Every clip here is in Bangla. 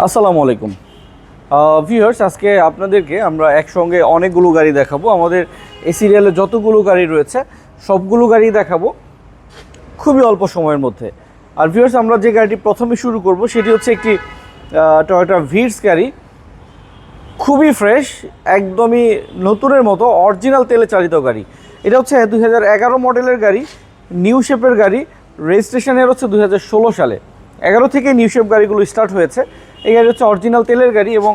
আসসালামু আলাইকুম। ভিউয়ার্স আজকে আপনাদেরকে আমরা একসঙ্গে অনেকগুলো গাড়ি দেখাবো। আমাদের এই সিরিয়ালে যতগুলো গাড়ি রয়েছে, সবগুলো গাড়ি দেখাবো খুবই অল্প সময়ের মধ্যে। আর ভিউয়ার্স আমরা যে গাড়িটি প্রথমে শুরু করব, সেটি হচ্ছে একটি টয়োটা ভিডস গাড়ি। খুবই ফ্রেশ একদমই নতুনের মতো অরিজিনাল তেলে চালিত গাড়ি। এটা হচ্ছে দু হাজার এগারো মডেলের গাড়ি নিউ শেপের গাড়ি রেজিস্ট্রেশনের হচ্ছে দু হাজার ষোলো সালে। এগারো থেকে নিউশেপ গাড়িগুলো স্টার্ট হয়েছে। এই গাড়ি হচ্ছে অরিজিনাল তেলের গাড়ি এবং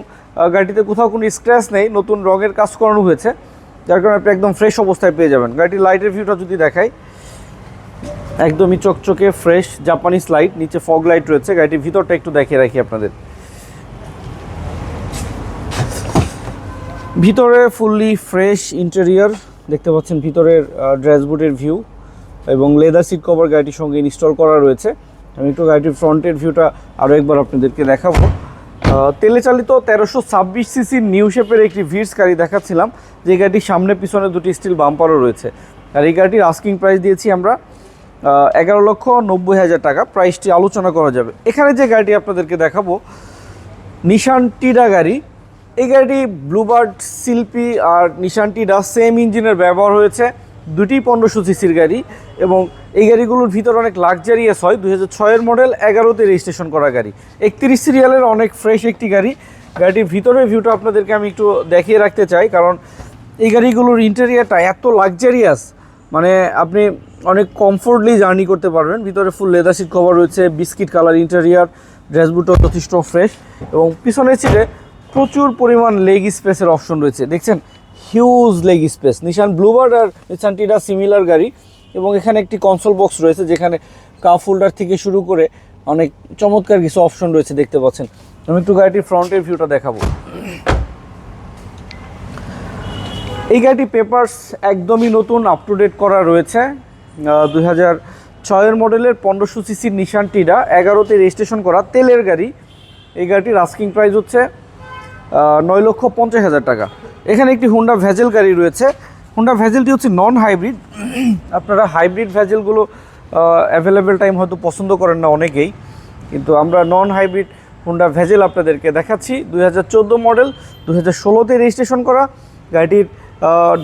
গাড়িতে কোথাও কোনো স্ক্র্যাচ নেই, নতুন রঙের কাজ করানো হয়েছে। যার কারণে আপনি একদম ফ্রেশ অবস্থায় পেয়ে যাবেন। গাড়িটির লাইটের ভিউটা যদি দেখাই, একদমই চকচকে ফ্রেশ জাপানিজ লাইট নিচে ফগ লাইট রয়েছে। গাড়িটির ভিতরটা একটু দেখিয়ে রাখি আপনাদের। ভিতরে ফুললি ফ্রেশ ইন্টেরিয়র দেখতে পাচ্ছেন ভিতরের ড্যাশবোর্ডের ভিউ এবং লেদার সিট কভার গাড়িটির সঙ্গে ইনস্টল করা রয়েছে। আমি একটু গাড়িটির ফ্রন্টের ভিউটা আরও একবার আপনাদেরকে দেখাবো। তেলে চালিত তেরোশো ছাব্বিশ সিসির নিউ শেপের একটি ভিডস গাড়ি দেখাচ্ছিলাম, যে গাড়িটির সামনে পিছনে দুটি স্টিল বাম্পারও রয়েছে। আর এই গাড়িটির আস্কিং প্রাইস দিয়েছি আমরা এগারো লক্ষ নব্বই হাজার টাকা। প্রাইসটি আলোচনা করা যাবে। এখানে যে গাড়িটি আপনাদেরকে দেখাবো নিশান টিডা গাড়ি। এই গাড়িটি ব্লুবার্ড শিল্পী আর নিশান টিডা সেম ইঞ্জিনের ব্যবহার হয়েছে। দুটি পনেরোশো সিসির গাড়ি এবং এই গাড়িগুলোর ভিতর অনেক লাক্সারিয়াস হয়। দু হাজার ছয়ের মডেল এগারোতে রেজিস্ট্রেশন করা গাড়ি। একত্রিশ সিরিয়ালের অনেক ফ্রেশ একটি গাড়ি। গাড়িটির ভিতরের ভিউটা আপনাদেরকে আমি একটু দেখিয়ে রাখতে চাই, কারণ এই গাড়িগুলোর ইন্টেরিয়ারটা এত লাক্সারিয়াস মানে আপনি অনেক কমফোর্টলি জার্নি করতে পারবেন। ভিতরে ফুল লেদার সিট কভার রয়েছে বিস্কিট কালার ইন্টেরিয়ার ড্যাশবোর্ডও যথেষ্ট ফ্রেশ এবং পিছনের সিটে প্রচুর পরিমাণ লেগ স্পেসের অপশন রয়েছে। দেখছেন? Huge leg space Nissan Bluebird আর নিশান টিডা সিমিলার গাড়ি এবং এখানে একটি কনসোল বক্স রয়েছে যেখানে কাপ হোল্ডার থেকে শুরু করে অনেক চমৎকার কিছু অপশন রয়েছে দেখতে পাচ্ছেন। আমি একটু গাড়িটির ফ্রন্টের ভিউটা দেখাবো। এই গাড়িটি পেপার্স একদমই নতুন আপ টু ডেট করা রয়েছে। দুই হাজার ছয়ের মডেলের পনেরোশো সিসির নিশান টিডা এগারোতে রেজিস্ট্রেশন করা তেলের গাড়ি। এই গাড়িটির আস্কিং প্রাইস হচ্ছে নয় লক্ষ পঞ্চাশ হাজার টাকা। এখানে একটি হুন্ডা ভ্যাজেল গাড়ি রয়েছে। হুন্ডা ভ্যাজেলটি হচ্ছে নন হাইব্রিড আপনারা হাইব্রিড ভ্যাজেলগুলো অ্যাভেলেবেল টাইম হয়তো পছন্দ করেন না অনেকেই। কিন্তু আমরা নন হাইব্রিড হুন্ডা ভ্যাজেল আপনাদেরকে দেখাচ্ছি। দুই হাজার চোদ্দ মডেল দু হাজার রেজিস্ট্রেশন করা। গাড়িটির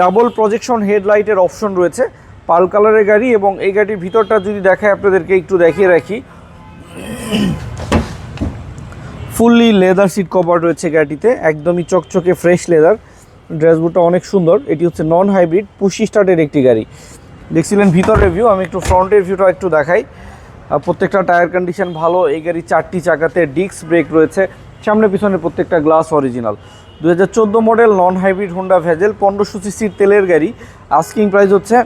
ডাবল প্রজেকশন হেডলাইটের অপশন রয়েছে। পাল কালারের গাড়ি এবং এই গাড়ির ভিতরটা যদি দেখায় আপনাদেরকে একটু দেখিয়ে রাখি। ফুললি লেদার সিট কভার রয়েছে গাড়িটিতে। একদমই চকচকে ফ্রেশ লেদার ড্রেসবোর্ডটা অনেক সুন্দর। এটি হচ্ছে নন হাইব্রিড পুশি স্টার্টের একটি গাড়ি। দেখছিলেন ভিতর রিভিউ আমি একটু ফ্রন্টের ভিউটা একটু দেখাই। প্রত্যেকটা টায়ার কন্ডিশন ভালো, এই গাড়ির চারটি চাকাতে ডিস্ক ব্রেক রয়েছে, সামনে পিছনে প্রত্যেকটা গ্লাস অরিজিনাল দু হাজার চোদ্দ model non hybrid Honda Vezel পনেরোশো সিসির তেলের গাড়ি। আস্কিং প্রাইস হচ্ছে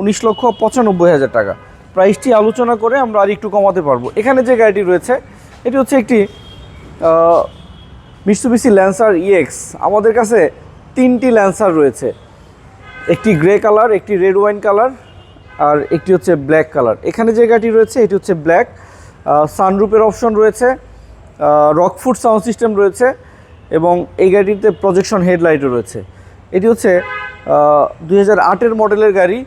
উনিশ লক্ষ পঁচানব্বই হাজার টাকা। প্রাইসটি আলোচনা করে আমরা আর একটু কমাতে পারব। এখানে যে গাড়িটি রয়েছে, এটি হচ্ছে একটি মিটসুবিসি ল্যান্সার ইএক্স আমাদের কাছে তিনটি ল্যান্সার রয়েছে। একটি গ্রে কালার একটি রেড ওয়াইন কালার আর একটি হচ্ছে ব্ল্যাক কালার এখানে যে গাড়িটি রয়েছে, এটি হচ্ছে ব্ল্যাক সানরুপের অপশন রয়েছে। রকফুট সাউন্ড সিস্টেম রয়েছে এবং এই গাড়িটিতে প্রজেকশন হেডলাইটও রয়েছে। এটি হচ্ছে দুই মডেলের গাড়ি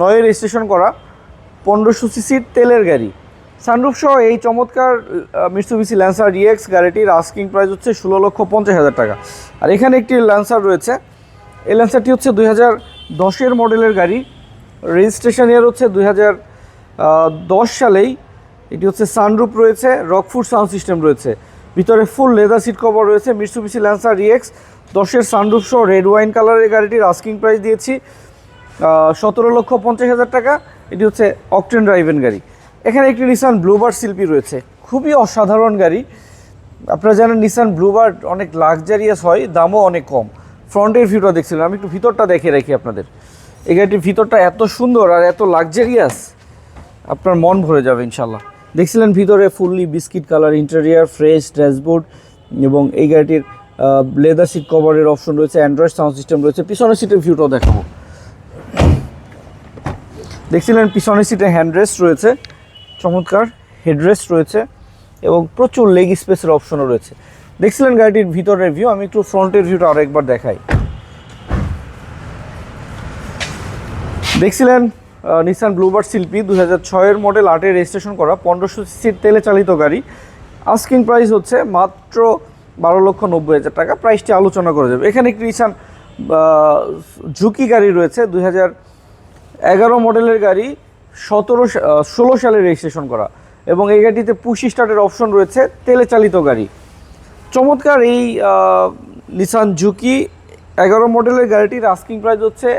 নয় রেজিস্ট্রেশন করা, পনেরোশো সিসির তেলের গাড়ি। সানরুফ সহ এই চমৎকার মিটসুবিসি ল্যান্সার ডিএক্স গাড়িটির আস্কিং প্রাইস হচ্ছে ষোলো লক্ষ পঞ্চাশ হাজার টাকা। আর এখানে একটি ল্যান্সার রয়েছে। এই ল্যান্সারটি হচ্ছে দুই হাজার দশের মডেলের গাড়ি। রেজিস্ট্রেশন ইয়ার হচ্ছে দুই হাজার দশ সালেই। এটি হচ্ছে সানরুপ রয়েছে রকফুড সাউন্ড সিস্টেম রয়েছে। ভিতরে ফুল লেদার সিট কভার রয়েছে মিটসুবিসি ল্যান্সার রিএক্স দশের সানরুফ সহ রেড ওয়াইন কালারের গাড়িটির আস্কিং প্রাইস দিয়েছি সতেরো লক্ষ পঞ্চাশ হাজার টাকা। এটি হচ্ছে অকটেন ড্রাইভেন গাড়ি। এখানে একটি নিসান ব্লুবার্ড শিল্পী রয়েছে। খুবই অসাধারণ গাড়ি। আপনারা জানেন নিসান ব্লুবার্ড অনেক লাক্সারিয়াস হয়, দামও অনেক কম। ফ্রন্টের ভিউটা দেখছিলাম, আমি একটু ভিতরটা দেখে রাখি আপনাদের। এই গাড়িটির ভিতরটা এত সুন্দর আর এত লাক্সারিয়াস আপনার মন ভরে যাবে ইনশাল্লাহ দেখছিলেন ভিতরে fully biscuit colour interior fresh dashboard এবং এই গাড়িটির লেদার সিট কভারের অপশন রয়েছে অ্যান্ড্রয়েড সাউন্ড সিস্টেম রয়েছে। পিছনের সিটের ভিউটাও দেখাবো। দেখছিলেন পিছনের সিটে হ্যান্ডরেস্ট রয়েছে। চমৎকার হেডরেস্ট রয়েছে এবং প্রচুর লেগ স্পেসের অপশনও রয়েছে। দেখছিলেন গাড়িটির ভিতরের ভিউ আমি একটু ফ্রন্টের ভিউটা আরও একবার দেখাই। দেখছিলেন নিসান ব্লুবার্ড শিল্পী দু হাজার ছয়ের মডেল আটে রেজিস্ট্রেশন করা, পনেরোশো সিসির তেলে চালিত গাড়ি। আস্কিং প্রাইস হচ্ছে মাত্র বারো লক্ষ নব্বই হাজার টাকা। প্রাইসটি আলোচনা করা যাবে। এখানে একটি নিসান ঝুঁকি গাড়ি রয়েছে। দুই হাজার এগারো মডেলের গাড়ি সতেরো ষোলো সালে রেজিস্ট্রেশন করা। এবং এই গাড়িতে পুশি স্টার্টের অপশন রয়েছে, তেলে চালিত গাড়ি। চমৎকার এই নিসান ঝুঁকি এগারো মডেলের গাড়িটির আস্কিং প্রাইস হচ্ছে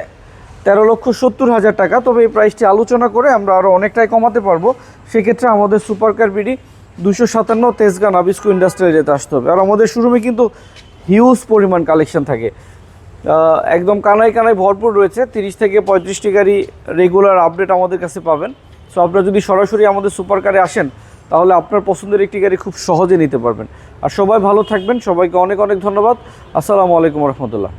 তেরো লক্ষ সত্তর হাজার টাকা। তবে এই প্রাইসটি আলোচনা করে আমরা আরও অনেকটাই কমাতে পারব। সেক্ষেত্রে আমাদের সুপার কার বিডি দুশো সাতান্ন তেজগান নাবিস্কো ইন্ডাস্ট্রিয়াল যেতে আসতে হবে। আর আমাদের শোরুমে কিন্তু হিউজ পরিমাণ কালেকশন থাকে। একদম কানায় কানায় ভরপুর রয়েছে। তিরিশ থেকে পঁয়ত্রিশটি গাড়ি রেগুলার আপডেট আমাদের কাছে পাবেন। সো আপনারা যদি সরাসরি আমাদের সুপার কারে আসেন, তাহলে আপনার পছন্দের একটি গাড়ি খুব সহজে নিতে পারবেন। আর সবাই ভালো থাকবেন। সবাইকে অনেক অনেক ধন্যবাদ। আসসালামু আলাইকুম রহমতুল্লাহ।